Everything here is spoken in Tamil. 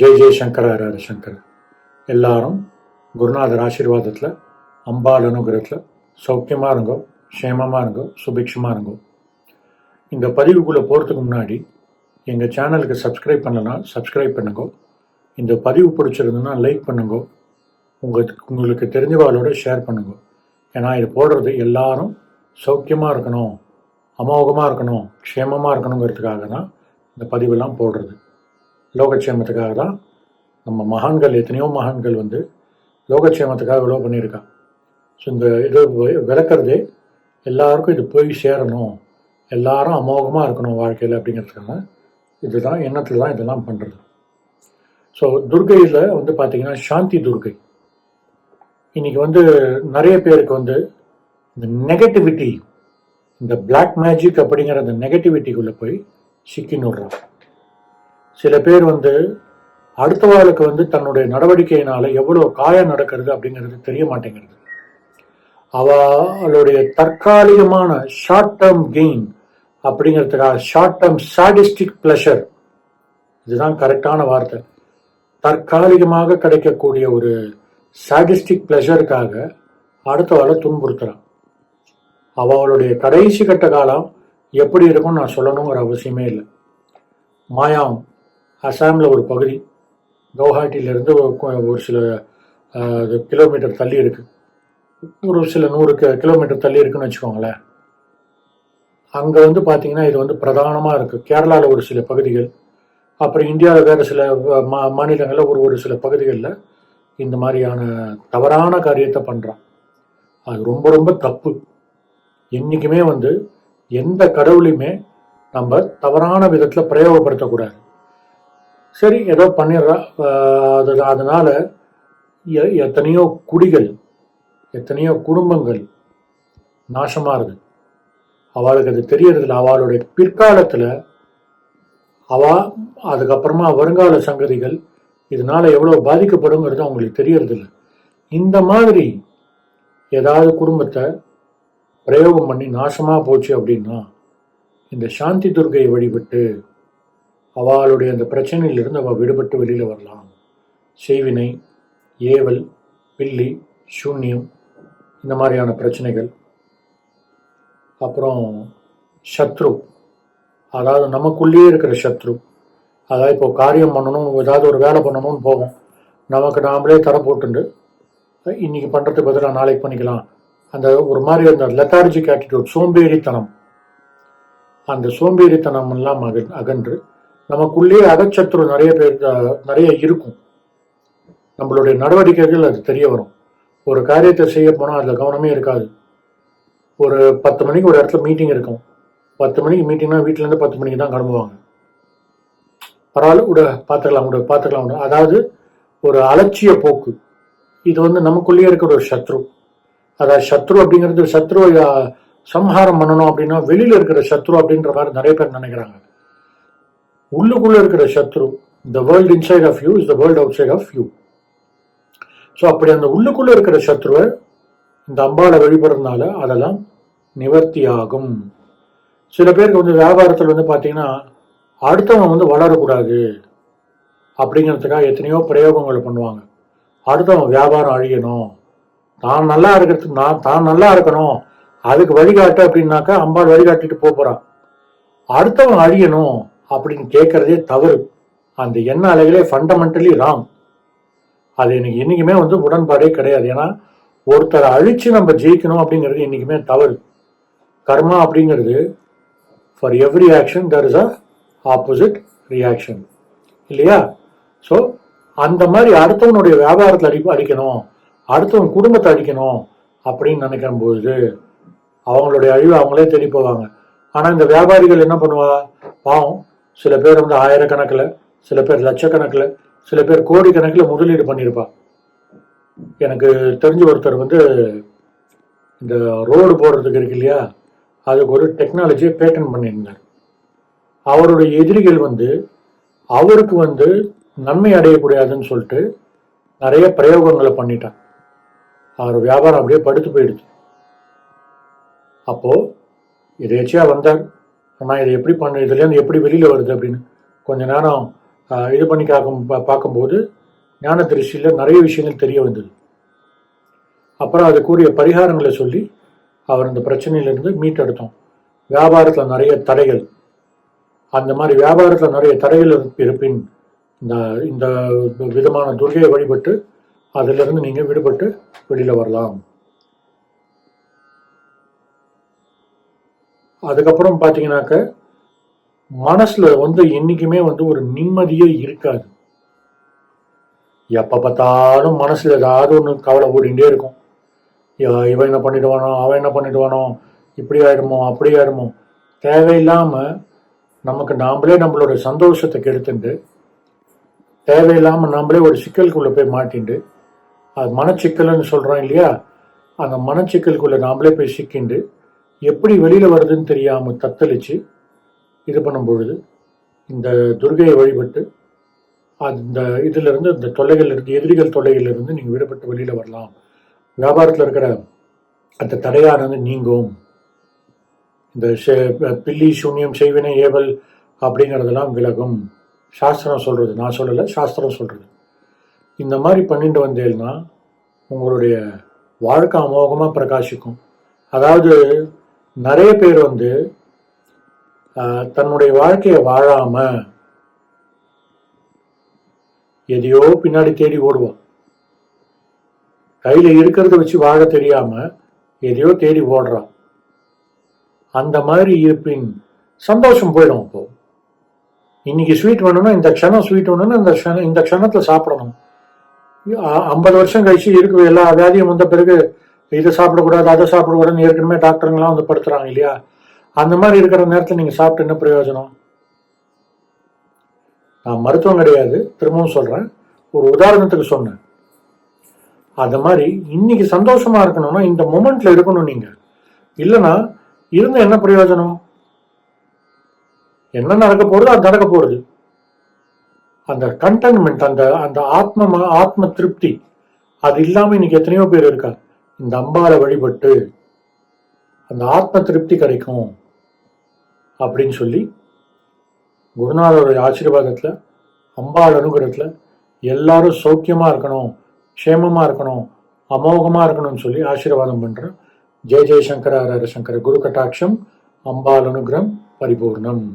ஜெய் ஜெய் சங்கர ஹர சங்கர். எல்லாரும் குருநாதர் ஆசீர்வாதத்தில் அம்பாள் அனுகிரகத்தில் சௌக்கியமாக இருங்கோ க்ஷேமமாக இருங்கோ சுபிக்ஷமாக இருங்கோ. இந்த பதிவுக்குள்ளே போகிறதுக்கு முன்னாடி எங்கள் சேனலுக்கு சப்ஸ்கிரைப் பண்ணலனா சப்ஸ்கிரைப் பண்ணுங்கோ. இந்த பதிவு பிடிச்சிருந்ததுன்னா லைக் பண்ணுங்கோ. உங்களுக்கு உங்களுக்கு தெரிஞ்சவாளோட ஷேர் பண்ணுங்கோ. ஏன்னா இது போடுறது எல்லாரும் சௌக்கியமாக இருக்கணும் அமோகமாக இருக்கணும் க்ஷேமமாக இருக்கணுங்கிறதுக்காக தான் இந்த பதிவெல்லாம் போடுறது. லோகக்ஷேமத்துக்காக தான் நம்ம மகான்கள் எத்தனையோ மகான்கள் வந்து லோகக்ஷேமத்துக்காக இவ்வளோ பண்ணியிருக்கா ஸோ இந்த இது விளக்குறதே எல்லாருக்கும் இது போய் சேரணும். எல்லாரும் அமோகமாக இருக்கணும் வாழ்க்கையில் அப்படிங்கிறதுக்காக இதுதான் எண்ணத்தில் தான் இதெல்லாம் பண்ணுறது ஸோ துர்கையில் வந்து பார்த்திங்கன்னா சாந்தி துர்கை. இன்றைக்கி வந்து நிறைய பேருக்கு வந்து இந்த நெகட்டிவிட்டி இந்த பிளாக் மேஜிக் அப்படிங்கிற அந்த நெகட்டிவிட்டிக்குள்ளே போய் சிக்கின்னு விடுறான் சில பேர் வந்து அடுத்தவாளுக்கு வந்து தன்னுடைய நடவடிக்கையினால எவ்வளவு காயம் நடக்கிறது அப்படிங்கிறது தெரிய மாட்டேங்கிறது. அவளுடைய தற்காலிகமான ஷார்ட் டேர்ம் கெயின் அப்படிங்கிறதுக்காக ஷார்ட் டேர்ம் சாடிஸ்டிக் ப்ளஷர் இதுதான் கரெக்டான வார்த்தை. தற்காலிகமாக கிடைக்கக்கூடிய ஒரு சாடிஸ்டிக் ப்ளஷருக்காக அடுத்தவாளை துன்புறுத்துறான். அவளுடைய கடைசி கட்ட காலம் எப்படி இருக்கும்னு நான் சொல்லணுங்கிற அவசியமே இல்லை. மாயாம் அசாமில் ஒரு பகுதி கவுஹாட்டியிலேருந்து ஒரு சில கிலோமீட்டர் தள்ளி இருக்குது ஒரு சில நூறு க கிலோமீட்டர் தள்ளி இருக்குன்னு வச்சுக்கோங்களேன். அங்கே வந்து பார்த்திங்கன்னா இது வந்து பிரதானமாக இருக்குது கேரளாவில் ஒரு சில பகுதிகள் அப்புறம் இந்தியாவில் வேறு சில மா மாநிலங்களில் ஒரு ஒரு சில பகுதிகளில் இந்த மாதிரியான தவறான காரியத்தை பண்ணுறான் அது ரொம்ப ரொம்ப தப்பு. என்றைக்குமே வந்து எந்த கடவுளையுமே நம்ம தவறான விதத்தில் பிரயோகப்படுத்தக்கூடாது. சரி ஏதோ பண்ணிடுறா. அது அதனால எ- எத்தனையோ குடிகள் எத்தனையோ குடும்பங்கள் நாசமாகுது அவளுக்கு அது தெரியறதில்ல. அவளுடைய பிற்காலத்தில் அவ அதுக்கப்புறமா வருங்கால சங்கதிகள் இதனால் எவ்வளோ பாதிக்கப்படுங்கிறது அவங்களுக்கு தெரியறதில்ல. இந்த மாதிரி ஏதாவது குடும்பத்தை பிரயோகம் பண்ணி நாசமாக போச்சு அப்படின்னா இந்த சாந்தி துர்க்கையை வழிபட்டு அவளுடைய அந்த பிரச்சனையிலிருந்து அவள் விடுபட்டு வெளியில் வரலாம். செய்வினை ஏவல் பில்லி சூன்யம் இந்த மாதிரியான பிரச்சனைகள். அப்புறம் சத்ரு. அதாவது நமக்குள்ளேயே இருக்கிற சத்ரு. அதாவது இப்போ காரியம் பண்ணணும் ஏதாவது ஒரு வேலை பண்ணணும்னு போவோம் நமக்கு நாமளே தர போட்டுண்டு இன்றைக்கி பண்ணுறதுக்கு பதிலாக நாளைக்கு பண்ணிக்கலாம். அந்த ஒரு மாதிரி அந்த லெத்தார்ஜிக் ஆட்டிடியூட் சோம்பேறித்தனம். அந்த சோம்பேறித்தனம் எல்லாம் அக அகன்று நமக்குள்ளே அகச்சத்துரு நிறைய பேர் நிறைய இருக்கும். நம்மளுடைய நடவடிக்கைகள் அது தெரிய வரும். ஒரு காரியத்தை செய்ய போனால் அதில் கவனமே இருக்காது. ஒரு பத்து மணிக்கு ஒரு இடத்துல மீட்டிங் இருக்கும். பத்து மணிக்கு மீட்டிங்னா வீட்டிலேருந்து பத்து மணிக்கு தான் கிளம்புவாங்க. பரவாயில்ல விட பார்த்துக்கலாம் விட பார்த்துக்கலாம் விட. அதாவது ஒரு அலட்சிய போக்கு. இது வந்து நமக்குள்ளேயே இருக்கிற ஒரு சத்ரு. அதாவது சத்ரு அப்படிங்கிறது சத்ருவை சம்ஹாரம் பண்ணணும் அப்படின்னா வெளியில் இருக்கிற சத்ரு அப்படின்ற மாதிரி நிறைய பேர் நினைக்கிறாங்க. உள்ளுக்குள்ளே இருக்கிற சத்ரு the world inside of you is the world outside of you so அப்படி அந்த உள்ளுக்குள்ளே இருக்கிற சத்ருவை இந்த அம்பாளை வழிபடுறதுனால அதெல்லாம் நிவர்த்தி ஆகும் சில பேருக்கு வந்து வியாபாரத்தில் வந்து பார்த்தீங்கன்னா அடுத்தவன் வந்து வளரக்கூடாது அப்படிங்கிறதுக்காக எத்தனையோ பிரயோகங்களை பண்ணுவாங்க. அடுத்தவன் வியாபாரம் அழியணும். தான் நல்லா இருக்கிறதுக்கு நான் தான் நல்லா இருக்கணும். அதுக்கு வழிகாட்டு அப்படின்னாக்கா அம்பாள் வழிகாட்டிட்டு போகிறான் அடுத்தவன் அழியணும். அப்படின்னு கேட்கறதே தவறு. அந்த எண்ண அலைகளே ஃபண்டமெண்டலி ராங் அது எனக்கு என்றைக்குமே வந்து உடன்பாடே கிடையாது. ஏன்னா ஒருத்தரை அழித்து நம்ம ஜெயிக்கணும் அப்படிங்கிறது இன்றைக்குமே தவறு. கர்மா அப்படிங்கிறது for every action there is a opposite reaction இல்லையா? ஸோ அந்த மாதிரி அடுத்தவனுடைய வியாபாரத்தில் அடி அடிக்கணும். அடுத்தவன் குடும்பத்தை அடிக்கணும் அப்படின்னு நினைக்கிற அவங்களுடைய அழிவு அவங்களே தேடி போவாங்க. ஆனால் இந்த வியாபாரிகள் என்ன பண்ணுவா பாவம். சில பேர் வந்து ஆயிரக்கணக்கில் சில பேர் லட்சக்கணக்கில் சில பேர் கோடிக்கணக்கில் முதலீடு பண்ணியிருப்பா. எனக்கு தெரிஞ்ச ஒருத்தர் வந்து இந்த ரோடு போடுறதுக்கு இருக்கு இல்லையா? அதுக்கு ஒரு டெக்னாலஜியை பேட்டன் பண்ணியிருந்தார். அவருடைய எதிரிகள் வந்து அவருக்கு வந்து நன்மை அடையக்கூடாதுன்னு சொல்லிட்டு நிறைய பிரயோகங்களை பண்ணிட்டான் அவர் வியாபாரம் அப்படியே படுத்து போயிடுச்சு. அப்போது எதேச்சியாக வந்தார். நான் இதை எப்படி பண்ண? இதுலேருந்து எப்படி வெளியில் வருது அப்படின்னு கொஞ்ச நேரம் இது பண்ணி காக்கும் பா- பார்க்கும்போது ஞான திருஷ்டியில் நிறைய விஷயங்கள் தெரிய வந்தது. அப்புறம் அதுக்குரிய பரிகாரங்களை சொல்லி அவர் இந்த பிரச்சனையிலிருந்து மீட்டெடுத்தோம். வியாபாரத்தில் நிறைய தடைகள். அந்த மாதிரி வியாபாரத்தில் நிறைய தடைகள் இருப்பின் இந்த இந்த விதமான துர்கையை வழிபட்டு அதிலிருந்து நீங்கள் விடுபட்டு வெளியில் வரலாம். அதுக்கப்புறம் பார்த்தீங்கன்னாக்க மனசில் வந்து என்றைக்குமே வந்து ஒரு நிம்மதியே இருக்காது. எப்போ பார்த்தாலும் மனசில் ஏதாவது ஒன்று கவலை ஓடிண்டே இருக்கும். இவன் என்ன பண்ணிடுவானோ அவன் என்ன பண்ணிடுவானோ இப்படி ஆயிடுமோ அப்படி ஆயிடுமோ. தேவையில்லாமல் நமக்கு நாமளே நம்மளோட சந்தோஷத்தை கெடுத்துண்டு தேவையில்லாமல் நாமளே ஒரு சிக்கலுக்குள்ளே போய் மாட்டிண்டு அது மனச்சிக்கல்னு சொல்கிறோம் இல்லையா? அந்த மனச்சிக்கலுக்குள்ளே நாமளே போய் சிக்கிண்டு எப்படி வெளியில் வருதுன்னு தெரியாமல் தத்தளிச்சு இது பண்ணும் பொழுது இந்த துர்கையை வழிபட்டு அந்த இதிலிருந்து அந்த இந்த தொல்லைகள் எதிரிகள் தொல்லைகளிலிருந்து நீங்கள் விடுபட்டு வெளியில் வரலாம். வியாபாரத்தில் இருக்கிற அந்த தடையானது நீங்கும். இந்த செ- பில்லி சூன்யம் செய்வினை ஏவல் அப்படிங்கிறதெல்லாம் விலகும். சாஸ்திரம் சொல்கிறது நான் சொல்லலை சாஸ்திரம் சொல்கிறது இந்த மாதிரி பண்ணிட்டு வந்தேன்னா உங்களுடைய வாழ்க்கை அமோகமாக பிரகாசிக்கும். அதாவது நிறைய பேர் வந்து ஆஹ், தன்னுடைய வாழ்க்கையை வாழாம எதையோ பின்னாடி தேடி ஓடுவான். கையில இருக்கிறத வச்சு வாழ தெரியாம எதையோ தேடி ஓடுறான். அந்த மாதிரி இருப்பின் சந்தோஷம் போயிடும் அப்போ. இன்னைக்கு ஸ்வீட் வேணும்னா இந்த க்ஷணம் ஸ்வீட் வேணும்னா இந்த க்ஷணம் இந்த க்ஷணத்துல சாப்பிடணும். ஐம்பது வருஷம் கழிச்சு இருக்கு எல்லா வியாதியும் வந்த பிறகு இதை சாப்பிடக்கூடாது அதை சாப்பிடக்கூடாதுன்னு ஏற்கனவே டாக்டருங்களாம் வந்து படுத்துறாங்க இல்லையா? அந்த மாதிரி இருக்கிற நேரத்தில் நீங்கள் சாப்பிட்டு என்ன பிரயோஜனம்? நான் மருத்துவம் கிடையாது திரும்பவும் சொல்கிறேன் ஒரு உதாரணத்துக்கு சொன்னேன். அந்த மாதிரி இன்னைக்கு சந்தோஷமா இருக்கணும்னா இந்த மொமெண்ட்ல இருக்கணும் நீங்க. இல்லைன்னா இருந்து என்ன பிரயோஜனம்? என்ன நடக்க போறது அது நடக்க போறது அந்த கண்டென்மெண்ட் அந்த அந்த ஆத்ம ம- ஆத்ம திருப்தி அது இல்லாம இன்னைக்கு எத்தனையோ பேர் இருக்கா இந்த அம்பாளை வழிபட்டு அந்த ஆத்ம திருப்தி கிடைக்கும் அப்படின்னு சொல்லி குருநாதருடைய ஆசீர்வாதத்தில் அம்பாள் அனுகிரகத்தில் எல்லாரும் சௌக்கியமாக இருக்கணும் க்ஷேமமாக இருக்கணும் அமோகமாக இருக்கணும்னு சொல்லி ஆசீர்வாதம் பண்ணுறோம் ஜெய ஜெயசங்கர ஹர ஹர சங்கர குரு கட்டாட்சம் அம்பாள் அனுகிரம் பரிபூர்ணம்.